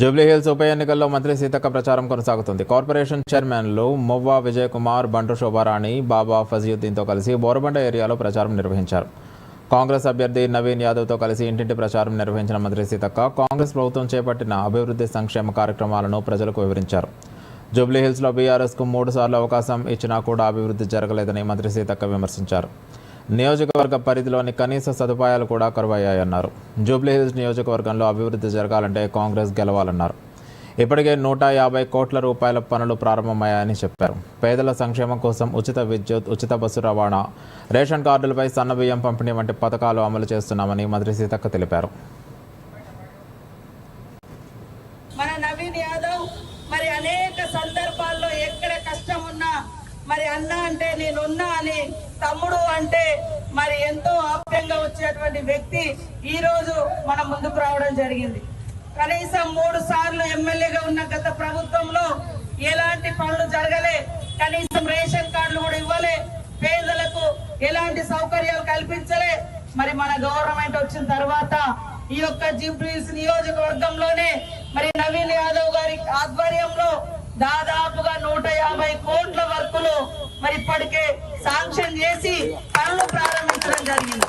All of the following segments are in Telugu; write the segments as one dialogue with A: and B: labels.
A: జూబ్లీహిల్స్ ఉప ఎన్నికల్లో మంత్రి సీతక్క ప్రచారం కొనసాగుతుంది. కార్పొరేషన్ చైర్మన్లు మొవ్వా విజయ్ కుమార్ బంటు శోభారాణి బాబా ఫజీయుద్దీన్తో కలిసి బోరబండ ఏరియాలో ప్రచారం నిర్వహించారు. కాంగ్రెస్ అభ్యర్థి నవీన్ యాదవ్తో కలిసి ఇంటింటి ప్రచారం నిర్వహించిన మంత్రి సీతక్క కాంగ్రెస్ ప్రభుత్వం చేపట్టిన అభివృద్ధి సంక్షేమ కార్యక్రమాలను ప్రజలకు వివరించారు. జూబ్లీహిల్స్లో బీఆర్ఎస్కు మూడు సార్లు అవకాశం ఇచ్చినా కూడా అభివృద్ధి జరగలేదని మంత్రి సీతక్క విమర్శించారు. నియోజకవర్గ పరిధిలోని కనీస సదుపాయాలు కూడా కరువయ్యాయన్నారు. జూబ్లీహిల్స్ నియోజకవర్గంలో అభివృద్ధి జరగాలంటే కాంగ్రెస్ గెలవాలన్నారు. ఇప్పటికే నూట యాభై కోట్ల రూపాయల పనులు ప్రారంభమయ్యాయని చెప్పారు. పేదల సంక్షేమం కోసం ఉచిత విద్యుత్ ఉచిత బస్సు రవాణా రేషన్ కార్డులపై సన్నబియ్యం పంపిణీ వంటి పథకాలు అమలు చేస్తున్నామని మంత్రి సీతక్క తెలిపారు.
B: మన నవీన్ యాదవ్ మరి అనేక సందర్భాల్లో ఎక్కడ కష్టం ఉన్నా మరి అన్న అంటే తమ్ముడు అంటే మరి ఎంతో ఆప్యంగా వచ్చేటువంటి వ్యక్తి ఈ రోజు మన ముందుకు రావడం జరిగింది. కనీసం మూడు సార్లు ఎమ్మెల్యేగా ఉన్న గత ప్రభుత్వంలో ఎలాంటి పనులు జరగలే కనీసం రేషన్ కార్డులు కూడా ఇవ్వలే పేదలకు ఎలాంటి సౌకర్యాలు కల్పించలే. మరి మన గవర్నమెంట్ వచ్చిన తర్వాత ఈ యొక్క జిబ్రీస్ నియోజకవర్గంలోనే మరి నవీన్ యాదవ్ గారి ఆధ్వర్యంలో దాదాపుగా నూట యాభై కోట్ల వర్కులు మరి ఇప్పటికే శాంక్షన్ చేసి పనులు ప్రారంభించడం జరిగింది.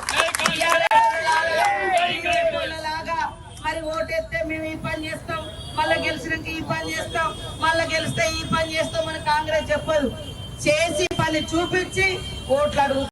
B: మరి ఓటేస్తే మేము ఈ పని చేస్తాం మళ్ళా గెలిచినాక ఈ పని చేస్తాం మళ్ళా గెలిస్తే ఈ పని చేస్తాం అని కాంగ్రెస్ చెప్పదు. చేసి పని చూపించి ఓట్లు అడుగు